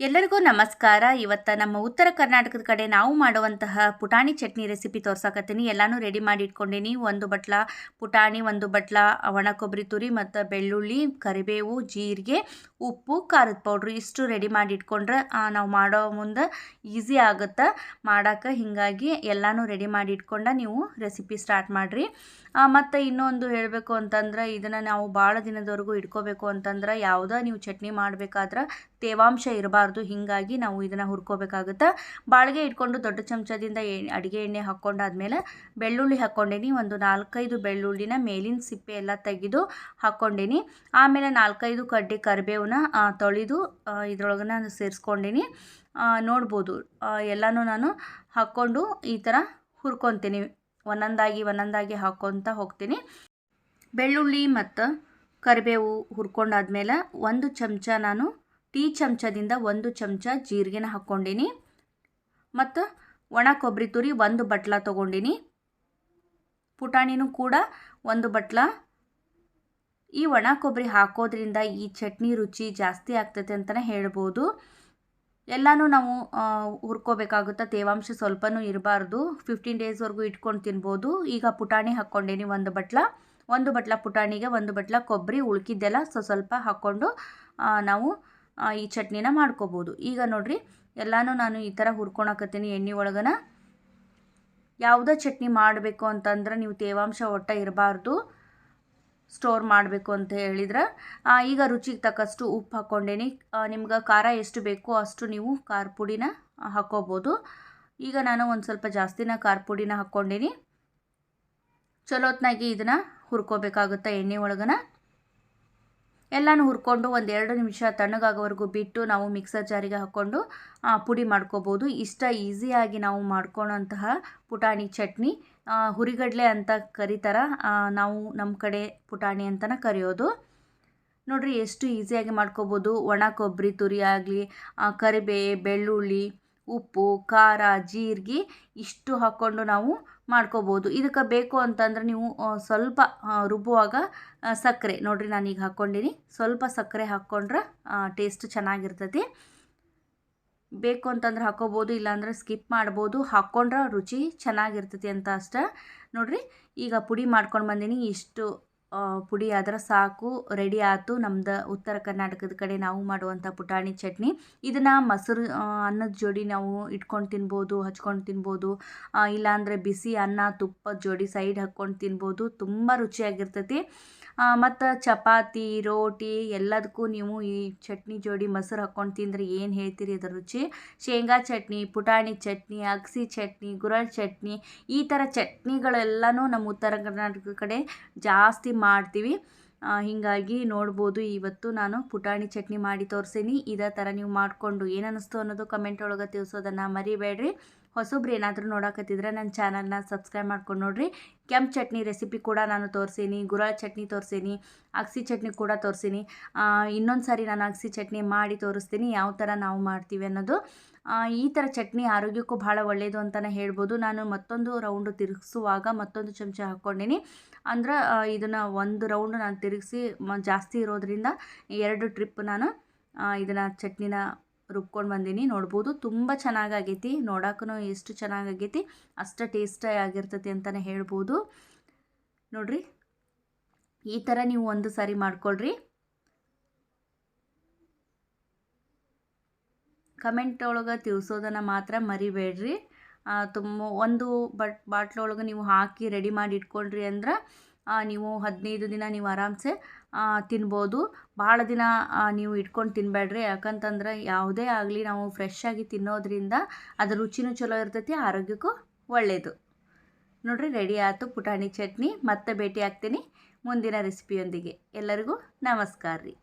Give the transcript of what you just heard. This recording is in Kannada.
ಎಲ್ಲರಿಗೂ ನಮಸ್ಕಾರ. ಇವತ್ತು ನಮ್ಮ ಉತ್ತರ ಕರ್ನಾಟಕದ ಕಡೆ ನಾವು ಮಾಡುವಂತಹ ಪುಟಾಣಿ ಚಟ್ನಿ ರೆಸಿಪಿ ತೋರ್ಸಕತ್ತೀನಿ. ಎಲ್ಲಾನು ರೆಡಿ ಮಾಡಿ ಇಟ್ಕೊಂಡೀನಿ. ಒಂದು ಬಟ್ಲ ಪುಟಾಣಿ, ಒಂದು ಬಟ್ಲ ಒಣ ಕೊಬ್ಬರಿ ತುರಿ ಮತ್ತು ಬೆಳ್ಳುಳ್ಳಿ, ಕರಿಬೇವು, ಜೀರಿಗೆ, ಉಪ್ಪು, ಖಾರದ ಪೌಡ್ರು ಇಷ್ಟು ರೆಡಿ ಮಾಡಿ ಇಟ್ಕೊಂಡ್ರೆ ನಾವು ಮಾಡೋ ಮುಂದೆ ಈಸಿ ಆಗುತ್ತೆ. ಮಾಡೋಕೆ ಹೀಗಾಗಿ ಎಲ್ಲನೂ ರೆಡಿ ಮಾಡಿ ಇಟ್ಕೊಂಡ ನೀವು ರೆಸಿಪಿ ಸ್ಟಾರ್ಟ್ ಮಾಡಿರಿ. ಮತ್ತು ಇನ್ನೊಂದು ಹೇಳಬೇಕು ಅಂತಂದ್ರೆ, ಇದನ್ನು ನಾವು ಭಾಳ ದಿನದವರೆಗೂ ಇಟ್ಕೋಬೇಕು ಅಂತಂದ್ರೆ, ಯಾವುದೇ ನೀವು ಚಟ್ನಿ ಮಾಡಬೇಕಾದ್ರೆ ತೇವಾಂಶ ಇರಬಾರ್ದು, ಹೀಗಾಗಿ ನಾವು ಇದನ್ನು ಹುರ್ಕೋಬೇಕಾಗುತ್ತೆ? ಬಾಳಿಗೆ ಇಟ್ಕೊಂಡು ದೊಡ್ಡ ಚಮಚದಿಂದ ಅಡುಗೆ ಎಣ್ಣೆ ಹಾಕ್ಕೊಂಡಾದ್ಮೇಲೆ ಬೆಳ್ಳುಳ್ಳಿ ಹಾಕ್ಕೊಂಡೇನಿ. ಒಂದು ನಾಲ್ಕೈದು ಬೆಳ್ಳುಳ್ಳಿನ ಮೇಲಿನ ಸಿಪ್ಪೆ ಎಲ್ಲ ತೆಗೆದು ಹಾಕ್ಕೊಂಡೇನಿ. ಆಮೇಲೆ ನಾಲ್ಕೈದು ಕಡ್ಡಿ ಕರಿಬೇವನ್ನ ತೊಳೆದು ಇದ್ರೊಳಗೆ ನಾನು ಸೇರಿಸ್ಕೊಂಡೀನಿ. ನೋಡ್ಬೋದು. ಎಲ್ಲನೂ ನಾನು ಹಾಕ್ಕೊಂಡು ಈ ಥರ ಹುರ್ಕೊತೀನಿ. ಒಂದೊಂದಾಗಿ ಒಂದೊಂದಾಗಿ ಹಾಕ್ಕೊತ ಹೋಗ್ತೀನಿ. ಬೆಳ್ಳುಳ್ಳಿ ಮತ್ತು ಕರಿಬೇವು ಹುರ್ಕೊಂಡಾದ್ಮೇಲೆ ಒಂದು ಚಮಚ ನಾನು ಟೀ ಚಮಚದಿಂದ ಒಂದು ಚಮಚ ಜೀರಿಗೆನ ಹಾಕ್ಕೊಂಡೀನಿ. ಮತ್ತು ಒಣ ಕೊಬ್ಬರಿ ತುರಿ ಒಂದು ಬಟ್ಲ ತೊಗೊಂಡಿನಿ. ಪುಟಾಣಿನೂ ಕೂಡ ಒಂದು ಬಟ್ಲ. ಈ ಒಣ ಕೊಬ್ಬರಿ ಹಾಕೋದ್ರಿಂದ ಈ ಚಟ್ನಿ ರುಚಿ ಜಾಸ್ತಿ ಆಗ್ತೈತೆ ಅಂತಲೇ ಹೇಳ್ಬೋದು. ಎಲ್ಲನೂ ನಾವು ಹುರ್ಕೋಬೇಕಾಗುತ್ತೆ. ತೇವಾಂಶ ಸ್ವಲ್ಪನೂ ಇರಬಾರ್ದು. ಫಿಫ್ಟೀನ್ ಡೇಸ್ವರೆಗೂ ಇಟ್ಕೊಂಡು ತಿನ್ಬೋದು. ಈಗ ಪುಟಾಣಿ ಹಾಕ್ಕೊಂಡೇನಿ ಒಂದು ಬಟ್ಲ. ಒಂದು ಬಟ್ಲ ಪುಟಾಣಿಗೆ ಒಂದು ಬಟ್ಲ ಕೊಬ್ಬರಿ ಉಳ್ಕಿದ್ದೆಲ್ಲ ಸ್ವಲ್ಪ ಹಾಕ್ಕೊಂಡು ನಾವು ಈ ಚಟ್ನಿನ ಮಾಡ್ಕೋಬೋದು. ಈಗ ನೋಡ್ರಿ, ಎಲ್ಲನೂ ನಾನು ಈ ಥರ ಹುರ್ಕೊಳಕತ್ತೀನಿ ಎಣ್ಣೆ ಒಳಗನ. ಯಾವುದೇ ಚಟ್ನಿ ಮಾಡಬೇಕು ಅಂತಂದ್ರೆ ನೀವು ತೇವಾಂಶ ಒಟ್ಟ ಇರಬಾರ್ದು. ಸ್ಟೋರ್ ಮಾಡಬೇಕು ಅಂತ ಹೇಳಿದ್ರೆ. ಈಗ ರುಚಿಗೆ ತಕ್ಕಷ್ಟು ಉಪ್ಪು ಹಾಕ್ಕೊಂಡೇನಿ ನಿಮ್ಗೆ ಖಾರ ಎಷ್ಟು ಬೇಕೋ ಅಷ್ಟು ನೀವು ಖಾರ ಪುಡಿನ ಹಾಕ್ಕೋಬೋದು ಈಗ ನಾನು ಒಂದು ಸ್ವಲ್ಪ ಜಾಸ್ತಿನ ಖಾರ ಪುಡಿನ ಹಾಕ್ಕೊಂಡೇನಿ ಚಲೋತ್ನಾಗಿ ಇದನ್ನು ಹುರ್ಕೋಬೇಕಾಗುತ್ತೆ ಎಣ್ಣೆ ಒಳಗನ. ಎಲ್ಲನೂ ಹುರ್ಕೊಂಡು ಒಂದು ಎರಡು ನಿಮಿಷ ತಣ್ಣಗಾಗೋವರೆಗೂ ಬಿಟ್ಟು ನಾವು ಮಿಕ್ಸರ್ ಜಾರಿಗೆ ಹಾಕ್ಕೊಂಡು ಪುಡಿ ಮಾಡ್ಕೋಬೋದು. ಇಷ್ಟ ಈಸಿಯಾಗಿ ನಾವು ಮಾಡ್ಕೊಳೋಂತಹ ಪುಟಾಣಿ ಚಟ್ನಿ. ಹುರಿಗಡಲೆ ಅಂತ ಕರೀತಾರ. ನಾವು ನಮ್ಮ ಕಡೆ ಪುಟಾಣಿ ಅಂತಲೇ ಕರೆಯೋದು. ನೋಡಿರಿ, ಎಷ್ಟು ಈಸಿಯಾಗಿ ಮಾಡ್ಕೋಬೋದು. ಒಣ ಕೊಬ್ಬರಿ ತುರಿ ಆಗಲಿ ಕರಿಬೇ ಬೆಳ್ಳುಳ್ಳಿ ಉಪ್ಪು, ಖಾರ, ಜೀರಿಗೆ ಇಷ್ಟು ಹಾಕ್ಕೊಂಡು ನಾವು ಮಾಡ್ಕೋಬೋದು. ಇದಕ್ಕೆ ಬೇಕು ಅಂತಂದ್ರೆ ನೀವು ಸ್ವಲ್ಪ ರುಬ್ಬುವಾಗ ಸಕ್ಕರೆ. ನೋಡಿರಿ ನಾನೀಗ ಹಾಕ್ಕೊಂಡಿನಿ. ಸ್ವಲ್ಪ ಸಕ್ಕರೆ ಹಾಕ್ಕೊಂಡ್ರೆ ಟೇಸ್ಟ್ ಚೆನ್ನಾಗಿರ್ತದೆ. ಬೇಕು ಅಂತಂದ್ರೆ ಹಾಕೋಬೋದು ಇಲ್ಲಾಂದ್ರೆ ಸ್ಕಿಪ್ ಮಾಡ್ಬೋದು. ಹಾಕ್ಕೊಂಡ್ರೆ ರುಚಿ ಚೆನ್ನಾಗಿರ್ತದೆ ಅಂತ ಅಷ್ಟೆ. ನೋಡಿರಿ, ಈಗ ಪುಡಿ ಮಾಡ್ಕೊಂಡು ಬಂದೀನಿ. ಇಷ್ಟು ಪುಡಿ ಆದ್ರೆ ಸಾಕು ರೆಡಿ ಆಯ್ತು ನಮ್ದು ಉತ್ತರ ಕರ್ನಾಟಕದ ಕಡೆ ನಾವು ಮಾಡುವಂಥ ಪುಟಾಣಿ ಚಟ್ನಿ. ಇದನ್ನು ಮೊಸರು ಅನ್ನದ ಜೋಡಿ ನಾವು ಇಟ್ಕೊಂಡು ತಿನ್ಬೋದು, ಹಚ್ಕೊಂಡು ತಿನ್ಬೋದು. ಇಲ್ಲಾಂದರೆ ಬಿಸಿ ಅನ್ನ ತುಪ್ಪದ ಜೋಡಿ ಸೈಡ್ ಹಾಕ್ಕೊಂಡು ತಿನ್ಬೋದು. ತುಂಬ ರುಚಿಯಾಗಿರ್ತೈತಿ. ಮತ್ತು ಚಪಾತಿ, ರೋಟಿ ಎಲ್ಲದಕ್ಕೂ ನೀವು ಈ ಚಟ್ನಿ ಜೋಡಿ ಮೊಸರು ಹಾಕ್ಕೊಂಡು ತಿಂದರೆ ಏನು ಹೇಳ್ತೀರಿ ಅದರ ರುಚಿ? ಶೇಂಗಾ ಚಟ್ನಿ, ಪುಟಾಣಿ ಚಟ್ನಿ, ಅಗಸಿ ಚಟ್ನಿ ಗುರಳ್ ಚಟ್ನಿ ಈ ಥರ ಚಟ್ನಿಗಳೆಲ್ಲನೂ ನಮ್ಮ ಉತ್ತರ ಕರ್ನಾಟಕ ಕಡೆ ಜಾಸ್ತಿ ಮಾಡ್ತೀವಿ. ಹೀಗಾಗಿ ನೋಡ್ಬೋದು, ಇವತ್ತು ನಾನು ಪುಟಾಣಿ ಚಟ್ನಿ ಮಾಡಿ ತೋರಿಸೀನಿ. ಇದೇ ಥರ ನೀವು ಮಾಡಿಕೊಂಡು ಏನು ಅನ್ನಿಸ್ತು ಅನ್ನೋದು ಕಮೆಂಟ್ ಒಳಗೆ ತಿಳಿಸೋದನ್ನು ಮರಿಬೇಡ್ರಿ. ಹೊಸಬ್ರು ಏನಾದರೂ ನೋಡಕತ್ತಿದ್ರೆ ನನ್ನ ಚಾನಲ್ನ ಸಬ್ಸ್ಕ್ರೈಬ್ ಮಾಡ್ಕೊಂಡು ನೋಡಿರಿ. ಕೆಂಪು ಚಟ್ನಿ ರೆಸಿಪಿ ಕೂಡ ನಾನು ತೋರಿಸೀನಿ ಗುರಾಳ ಚಟ್ನಿ ತೋರಿಸೀನಿ, ಅಗಸಿ ಚಟ್ನಿ ಕೂಡ ತೋರಿಸೀನಿ. ಇನ್ನೊಂದು ಸಾರಿ ನಾನು ಅಗಸಿ ಚಟ್ನಿ ಮಾಡಿ ತೋರಿಸ್ತೀನಿ, ಯಾವ ಥರ ನಾವು ಮಾಡ್ತೀವಿ ಅನ್ನೋದು. ಈ ಥರ ಚಟ್ನಿ ಆರೋಗ್ಯಕ್ಕೂ ಭಾಳ ಒಳ್ಳೆಯದು ಅಂತಲೇ ಹೇಳ್ಬೋದು. ನಾನು ಮತ್ತೊಂದು ರೌಂಡು ತಿರುಗಿಸುವಾಗ ಮತ್ತೊಂದು ಚಮಚ ಹಾಕ್ಕೊಂಡಿನಿ. ಅಂದ್ರೆ ಇದನ್ನು ಒಂದು ರೌಂಡ್ ನಾನು ತಿರುಗಿಸಿ ಜಾಸ್ತಿ ಇರೋದ್ರಿಂದ ಎರಡು ಟ್ರಿಪ್ ನಾನು ಇದನ್ನು ಚಟ್ನಿನ ರುಬ್ಕೊಂಡು ಬಂದೀನಿ. ನೋಡ್ಬೋದು ತುಂಬ ಚೆನ್ನಾಗಾಗೈತಿ. ನೋಡೋಕ್ಕೂ ಎಷ್ಟು ಚೆನ್ನಾಗಾಗೈತಿ. ಅಷ್ಟು ಟೇಸ್ಟಾಗಿ ಆಗಿರ್ತೈತಿ ಅಂತಲೇ ಹೇಳ್ಬೋದು. ನೋಡ್ರಿ. ಈ ಥರ ನೀವು ಒಂದು ಸಾರಿ ಮಾಡ್ಕೊಳ್ರಿ. ಕಮೆಂಟ್ ಒಳಗೆ ತಿಳಿಸೋದನ್ನು ಮಾತ್ರ ಮರಿಬೇಡ್ರಿ. ತುಂಬ ಒಂದು ಬಟ್ ಬಾಟ್ಲೊಳಗೆ ನೀವು ಹಾಕಿ ರೆಡಿ ಮಾಡಿ ಇಟ್ಕೊಳ್ರಿ ಅಂದ್ರೆ ನೀವು ಹದಿನೈದು ದಿನ ನೀವು ಆರಾಮ್ಸೆ ತಿನ್ಬೋದು. ಭಾಳ ದಿನ ನೀವು ಇಟ್ಕೊಂಡು ತಿನ್ನಬೇಡ್ರಿ ಯಾಕಂತಂದ್ರೆ ಯಾವುದೇ ಆಗಲಿ ನಾವು ಫ್ರೆಶ್ ಆಗಿ ತಿನ್ನೋದ್ರಿಂದ ಅದ್ರ ರುಚಿನೂ ಚಲೋ ಇರ್ತೈತಿ, ಆರೋಗ್ಯಕ್ಕೂ ಒಳ್ಳೆಯದು ನೋಡಿರಿ ರೆಡಿ ಆಯಿತು ಪುಟಾಣಿ ಚಟ್ನಿ. ಮತ್ತೆ ಭೇಟಿ ಆಗ್ತೀನಿ ಮುಂದಿನ ರೆಸಿಪಿಯೊಂದಿಗೆ ಎಲ್ಲರಿಗೂ ನಮಸ್ಕಾರ ರೀ.